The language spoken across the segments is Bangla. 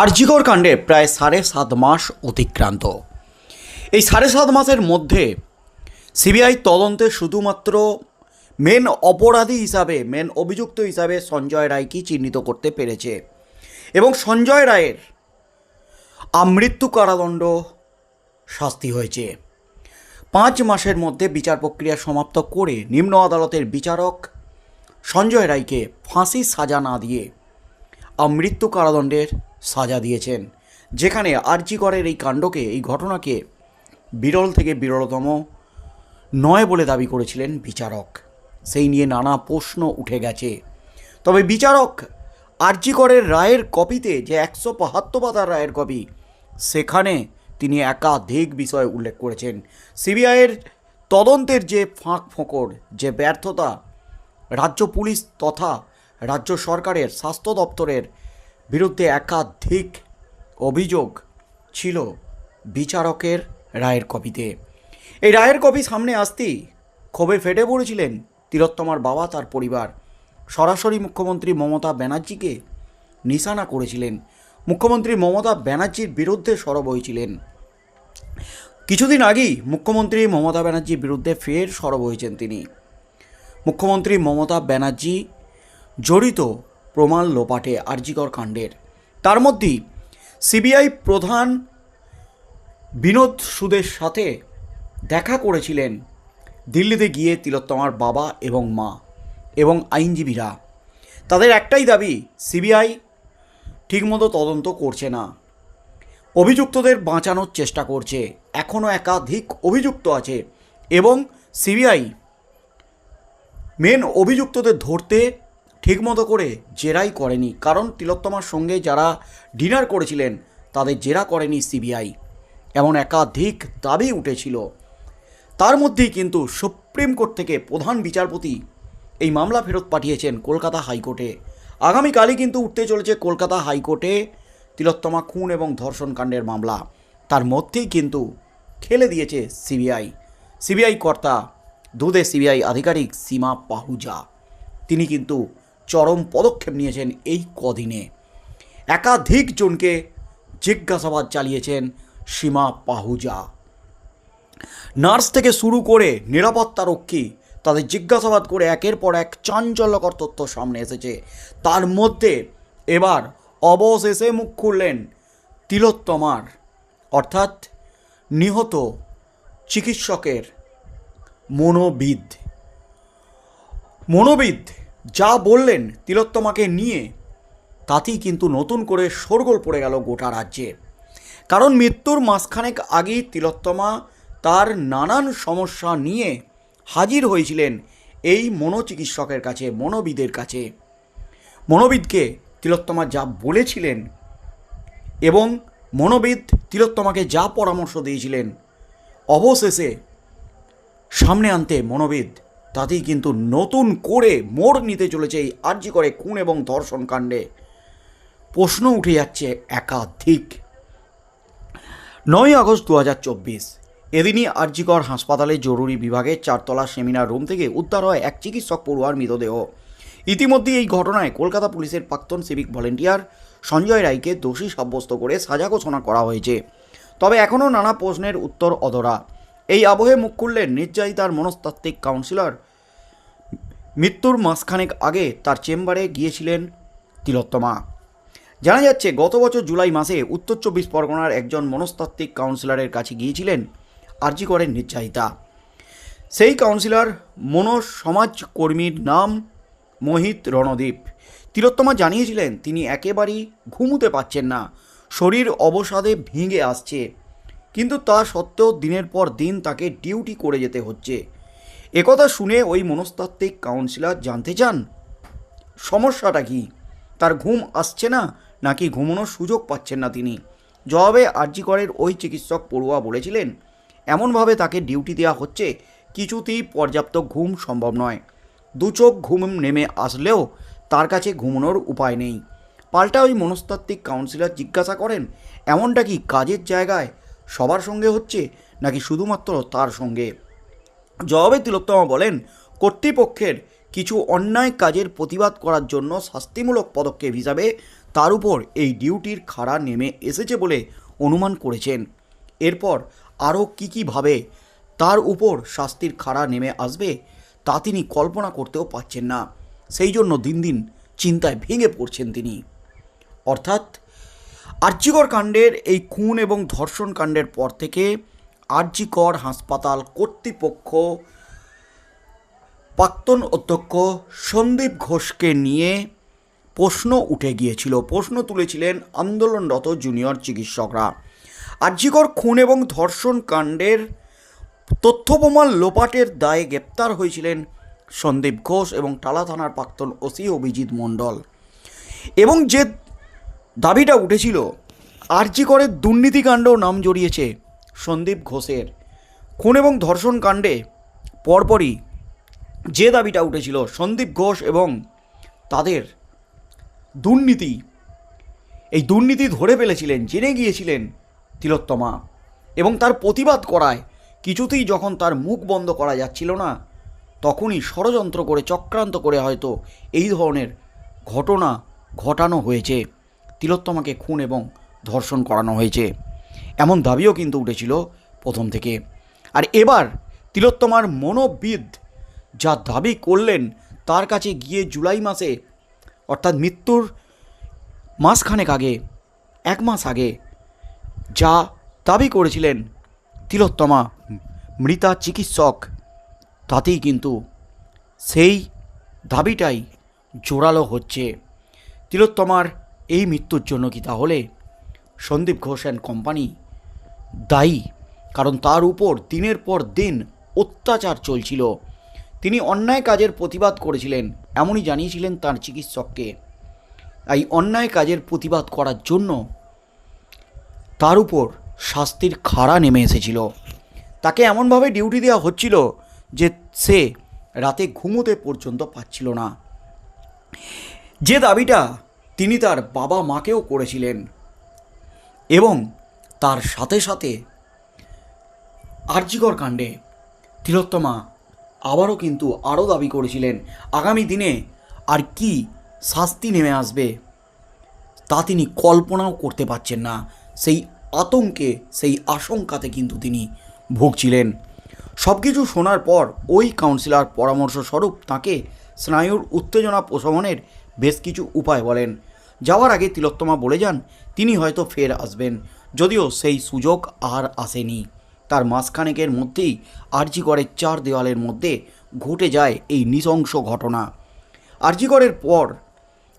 আরজিকর কাণ্ডে প্রায় সাড়ে সাত মাস অতিক্রান্ত। এই সাড়ে সাত মাসের মধ্যে সিবিআই তদন্তে শুধুমাত্র মেন অপরাধী হিসাবে, মেন অভিযুক্ত হিসাবে সঞ্জয় রায়কেই চিহ্নিত করতে পেরেছে এবং সঞ্জয় রায়ের আমৃত্যু কারাদণ্ড শাস্তি হয়েছে। পাঁচ মাসের মধ্যে বিচার প্রক্রিয়া সমাপ্ত করে নিম্ন আদালতের বিচারক সঞ্জয় রায়কে ফাঁসি সাজা না দিয়ে আমৃত্যু কারাদণ্ডের সাজা দিয়েছেন। যেখানে আরজিকরের এই কাণ্ডকে, এই ঘটনাকে বিরল থেকে বিরলতম নয় বলে দাবি করেছিলেন বিচারক। সেই নিয়ে নানা প্রশ্ন উঠে গেছে। তবে বিচারক আরজিকরের রায়ের কপিতে যে একশো বাহাত্তর পাতার রায়ের কপি, সেখানে তিনি একাধিক বিষয় উল্লেখ করেছেন। সিবিআইয়ের তদন্তের যে ফাঁক ফোঁকর, যে ব্যর্থতা, রাজ্য পুলিশ তথা রাজ্য সরকারের স্বাস্থ্য দপ্তরের বিরুদ্ধে একাধিক অভিযোগ ছিল বিচারকের রায়ের কপিতে। এই রায়ের কপি সামনে আসতেই ক্ষোভে ফেটে পড়েছিলেন তিলোত্তমার বাবা, তার পরিবার। সরাসরি মুখ্যমন্ত্রী মমতা ব্যানার্জিকে নিশানা করেছিলেন। মুখ্যমন্ত্রী মমতা ব্যানার্জির বিরুদ্ধে সরব হয়েছিলেন। কিছুদিন আগেই মুখ্যমন্ত্রী মমতা ব্যানার্জির বিরুদ্ধে ফের সরব হয়েছেন তিনি। মুখ্যমন্ত্রী মমতা ব্যানার্জি জড়িত প্রমাণ লোপাটে আরজিকর কাণ্ডের। তার মধ্যেই সিবিআই প্রধান বিনোদ সুদের সাথে দেখা করেছিলেন দিল্লিতে গিয়ে তিলোত্তমার বাবা এবং মা এবং আইনজীবীরা। তাদের একটাই দাবি, সিবিআই ঠিকমতো তদন্ত করছে না। অভিযুক্তদের বাঁচানোর চেষ্টা করছে। এখনও একাধিক অভিযুক্ত আছে এবং সিবিআই মেন অভিযুক্তদের ধরতে ঠিকমতো করে জেরাই করেনি। কারণ তিলোত্তমার সঙ্গে যারা ডিনার করেছিলেন, তাদের জেরা করেনি সিবিআই। এমন একাধিক দাবি উঠেছিল। তার মধ্যেই কিন্তু সুপ্রিম কোর্ট থেকে প্রধান বিচারপতি এই মামলা ফেরত পাঠিয়েছেন কলকাতা হাইকোর্টে। আগামীকালই কিন্তু উঠতে চলেছে কলকাতা হাইকোর্টে তিলোত্তমা খুন এবং ধর্ষণ কাণ্ডের মামলা। তার মধ্যেই কিন্তু খেলে দিয়েছে সিবিআই। সিবিআই কর্তা দুধে সিবিআই আধিকারিক সীমা পাহুজা। তিনি কিন্তু চরম পদক্ষেপ নিয়েছেন এই কদিনে। একাধিক জনকে জিজ্ঞাসাবাদ চালিয়েছেন সীমা পাহুজা। নার্স থেকে শুরু করে নিরাপত্তারক্ষী তাদের জিজ্ঞাসাবাদ করে একের পর এক চাঞ্চল্যকর তথ্য সামনে এসেছে। তার মধ্যে এবার অবশেষে মুখ খুললেন তিলোত্তমার, অর্থাৎ নিহত চিকিৎসকের মনোবিদ। মনোবিদ যা বললেন তিলোত্তমাকে নিয়ে, তাতেই কিন্তু নতুন করে শোরগোল পড়ে গেল গোটা রাজ্যে। কারণ মৃত্যুর মাসখানেক আগেই তিলোত্তমা তার নানান সমস্যা নিয়ে হাজির হয়েছিলেন এই মনোচিকিৎসকের কাছে, মনোবিদের কাছে। মনোবিদকে তিলোত্তমা যা বলেছিলেন এবং মনোবিদ তিলোত্তমাকে যা পরামর্শ দিয়েছিলেন, অবশেষে সামনে আনতে মনোবিদ তাতেই কিন্তু নতুন করে মোড় নিতে চলেছে এই আর্জি করে খুন এবং ধর্ষণ কাণ্ডে। প্রশ্ন উঠে যাচ্ছে একাধিক। নয় আগস্ট দু হাজার চব্বিশ, এদিনই আরজিকর হাসপাতালে জরুরি বিভাগের চারতলা সেমিনার রুম থেকে উদ্ধার হয় এক চিকিৎসক পড়ুয়ার মৃতদেহ। ইতিমধ্যে এই ঘটনায় কলকাতা পুলিশের প্রাক্তন সিভিক ভলেন্টিয়ার সঞ্জয় রায়কে দোষী সাব্যস্ত করে সাজা ঘোষণা করা হয়েছে। তবে এখনও নানা প্রশ্নের উত্তর অধরা। এই আবহে মুখ খুললেন নির্যাতিতার মনস্তাত্ত্বিক কাউন্সিলর মৃত্যুর মাসখানেক আগে তার চেম্বারে গিয়েছিলেন তিলোত্তমা। জানা যাচ্ছে, গত বছর জুলাই মাসে উত্তর চব্বিশ পরগনার একজন মনস্তাত্ত্বিক কাউন্সিলরের কাছে গিয়েছিলেন আরজি করেন নির্যাতিতা। সেই কাউন্সিলর মনোজ সমাজকর্মীর নাম মোহিত রণদীপ। তিলোত্তমা জানিয়েছিলেন, তিনি একেবারেই ঘুমুতে পাচ্ছেন না। শরীর অবসাদে ভেঙে আসছে। কিন্তু তা সত্ত্বেও দিনের পর দিন তাকে ডিউটি করে যেতে হচ্ছে। একথা শুনে ওই মনস্তাত্ত্বিক কাউন্সিলর জানতে চান, সমস্যাটা কি? তার ঘুম আসছে না, নাকি ঘুমানোর সুযোগ পাচ্ছেন না তিনি? জবাবে আরজিকরের ওই চিকিৎসক পড়ুয়া বলেছিলেন, এমনভাবে তাকে ডিউটি দেওয়া হচ্ছে, কিছুতেই পর্যাপ্ত ঘুম সম্ভব নয়। দু চোখ ঘুম নেমে আসলেও তার কাছে ঘুমানোর উপায় নেই। পাল্টা ওই মনস্তাত্ত্বিক কাউন্সিলর জিজ্ঞাসা করেন, এমনটা কি কাজের জায়গায় সবার সঙ্গে হচ্ছে নাকি শুধুমাত্র তার সঙ্গে? জবাবে তিলোত্তমা বলেন, কর্তৃপক্ষের কিছু অন্যায় কাজের প্রতিবাদ করার জন্য শাস্তিমূলক পদক্ষেপ হিসাবে তার উপর এই ডিউটির খাড়া নেমে এসেছে বলে অনুমান করেছেন। এরপর আরও কী কীভাবে তার উপর শাস্তির খাড়া নেমে আসবে তা তিনি কল্পনা করতেও পারছেন না। সেই জন্য দিন দিন চিন্তায় ভেঙে পড়ছেন তিনি। অর্থাৎ আর্যিকর কাণ্ডের এই খুন এবং ধর্ষণ কাণ্ডের পর থেকে আর্যিকর হাসপাতাল কর্তৃপক্ষ প্রাক্তন অধ্যক্ষ সন্দীপ ঘোষকে নিয়ে প্রশ্ন উঠে গিয়েছিল। প্রশ্ন তুলেছিলেন আন্দোলনরত জুনিয়র চিকিৎসকরা। আর্যিকর খুন এবং ধর্ষণ কাণ্ডের তথ্য প্রমাণ লোপাটের দায়ে গ্রেপ্তার হয়েছিলেন সন্দীপ ঘোষ এবং টালা থানার প্রাক্তন ওসি অভিজিৎ মণ্ডল। এবং যে দাবিটা উঠেছিল। আরজি করে দুর্নীতিকাণ্ডও নাম জড়িয়েছে সন্দীপ ঘোষের। খুন এবং ধর্ষণ কাণ্ডে পরপরই যে দাবিটা উঠেছিল সন্দীপ ঘোষ এবং তাদের দুর্নীতি। এই দুর্নীতি ধরে ফেলেছিলেন, জেনে গিয়েছিলেন তিলোত্তমা এবং তার প্রতিবাদ করায় কিছুতেই যখন তার মুখ বন্ধ করা যাচ্ছিল না, তখনই ষড়যন্ত্র করে চক্রান্ত করে হয়তো এই ধরনের ঘটনা ঘটানো হয়েছে। তিলোত্তমাকে খুন এবং ধর্ষণ করানো হয়েছে। এমন দাবিও কিন্তু উঠেছিল প্রথম থেকে। আর এবার তিলোত্তমার মনোবিদ যা দাবি করলেন তার কাছে গিয়ে জুলাই মাসে, অর্থাৎ মৃত্যুর মাসখানেক আগে, এক মাস আগে, যা দাবি করেছিলেন তিলোত্তমা মৃতা চিকিৎসক, তাতেই কিন্তু সেই দাবিটাই জোরালো হচ্ছে। তিলোত্তমার এই মৃত্যুর জন্য কি তাহলে? সন্দীপ ঘোষ অ্যান্ড কোম্পানি দায়ী। কারণ তার উপর দিনের পর দিন অত্যাচার চলছিল। তিনি অন্যায় কাজের প্রতিবাদ করেছিলেন, এমনই জানিয়েছিলেন তার চিকিৎসককে। এই অন্যায় কাজের প্রতিবাদ করার জন্য তার উপর শাস্তির খাড়া নেমে এসেছিল। তাকে এমনভাবে ডিউটি দেওয়া হচ্ছিল যে সে রাতে ঘুমোতে পর্যন্ত পাচ্ছিল না। যে দাবিটা তিনি তার বাবা মাকেও করেছিলেন এবং তার সাথে সাথে আর্যিকর কাণ্ডে তিলোত্তমা আবারও কিন্তু আরও দাবি করেছিলেন, আগামী দিনে আর কি শাস্তি নেমে আসবে তা তিনি কল্পনাও করতে পারছেন না। সেই আতঙ্কে, সেই আশঙ্কাতে কিন্তু তিনি ভুগছিলেন। সব কিছু শোনার পর ওই কাউন্সিলর পরামর্শ স্বরূপ তাকে স্নায়ুর উত্তেজনা প্রশমনের বেশ কিছু উপায় বলেন। যাওয়ার আগে তিলোত্তমা বলে যান, তিনি হয়তো ফের আসবেন। যদিও সেই সুযোগ আর আসেনি। তার মাসখানেকের মধ্যেই আরজিগড়ের চার দেওয়ালের মধ্যে ঘটে যায় এই নৃশংস ঘটনা। আরজিগড়ের পর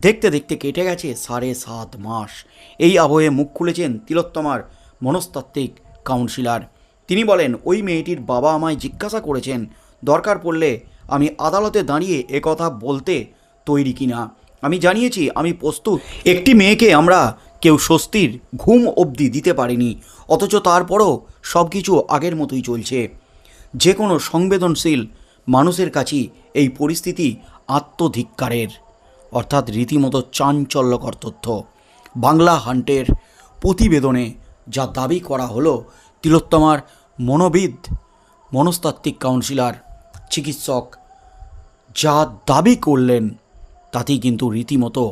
দেখতে দেখতে কেটে গেছে সাড়ে সাত মাস। এই আবহে মুখ খুলেছেন তিলোত্তমার মনস্তাত্ত্বিক কাউন্সিলর। তিনি বলেন, ওই মেয়েটির বাবা আমায় জিজ্ঞাসা করেছেন, দরকার পড়লে আমি আদালতে দাঁড়িয়ে একথা বলতে তৈরি কিনা। আমি জানিয়েছি, আমি প্রস্তুত। একটি মেয়েকে আমরা কেউ স্বস্তির ঘুম অবধি দিতে পারিনি, অথচ তারপরও সব কিছু আগের মতোই চলছে। যে কোনো সংবেদনশীল মানুষের কাছেই এই পরিস্থিতি আত্মধিক্কারের, অর্থাৎ রীতিমতো চাঞ্চল্যকর তথ্য। বাংলা হান্টের প্রতিবেদনে যা দাবি করা হলো, তিলোত্তমার মনোবিদ, মনস্তাত্ত্বিক কাউন্সিলর, চিকিৎসক যা দাবি করলেন তাতেই কিন্তু রীতিমতো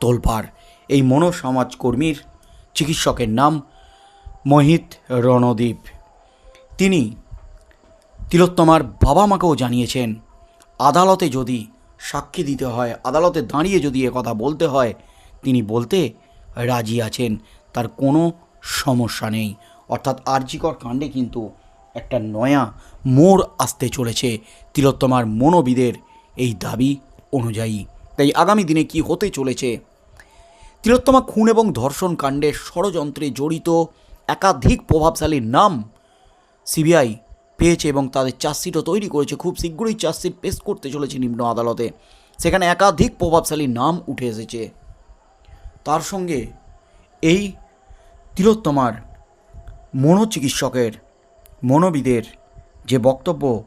তোলপাড়। এই মনোসমাজকর্মীর চিকিৎসকের নাম মহিত রণদীপ। তিনি তিলোত্তমার বাবা মাকেও জানিয়েছেন, আদালতে যদি সাক্ষী দিতে হয়, আদালতে দাঁড়িয়ে যদি কথা বলতে হয়, তিনি বলতে রাজি আছেন, তার কোনো সমস্যা নেই। অর্থাৎ আর্যিকর কাণ্ডে কিন্তু একটা নয়া মোড় আসতে চলেছে তিলোত্তমার মনোবিদের এই দাবি অনুযায়ী। তাই আগামী দিনে কি হতে চলেছে? তিলোত্তমা খুন এবং ধর্ষণ কাণ্ডের ষড়যন্ত্রে জড়িত একাধিক প্রভাবশালীর নাম সিবিআই পেয়েছে এবং তাদের চার্জশিটও তৈরি করেছে। খুব শীঘ্রই চার্জশিট পেশ করতে চলেছে নিম্ন আদালতে। সেখানে একাধিক প্রভাবশালী নাম উঠে এসেছে। তার সঙ্গে এই তিলোত্তমার মনোচিকিৎসকের, মনোবিদের যে বক্তব্য,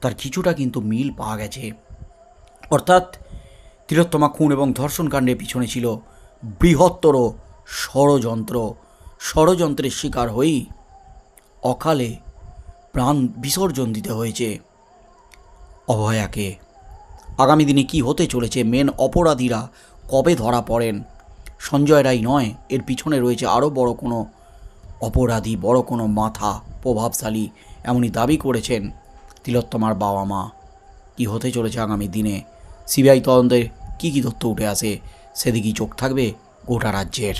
তার কিছুটা কিন্তু মিল পাওয়া গেছে। অর্থাৎ তিলোত্তমা খুন এবং ধর্ষণকাণ্ডের পিছনে ছিল বৃহত্তর ষড়যন্ত্র। ষড়যন্ত্রের শিকার হয়েই অকালে প্রাণ বিসর্জন দিতে হয়েছে অভয়াকে। আগামী দিনে কি হতে চলেছে মেন অপরাধীরা কবে ধরা পড়েন? সঞ্জয় রায় নয়, এর পিছনে রয়েছে আরও বড় কোনো অপরাধী, বড় কোনো মাথা প্রভাবশালী এমনই দাবি করেছেন তিলোত্তমার বাবা মা। কি হতে চলেছে আগামী দিনে? সিবিআই তদন্তের কী কী তথ্য উঠে আসে সেদিকেই চোখ থাকবে গোটা রাজ্যের।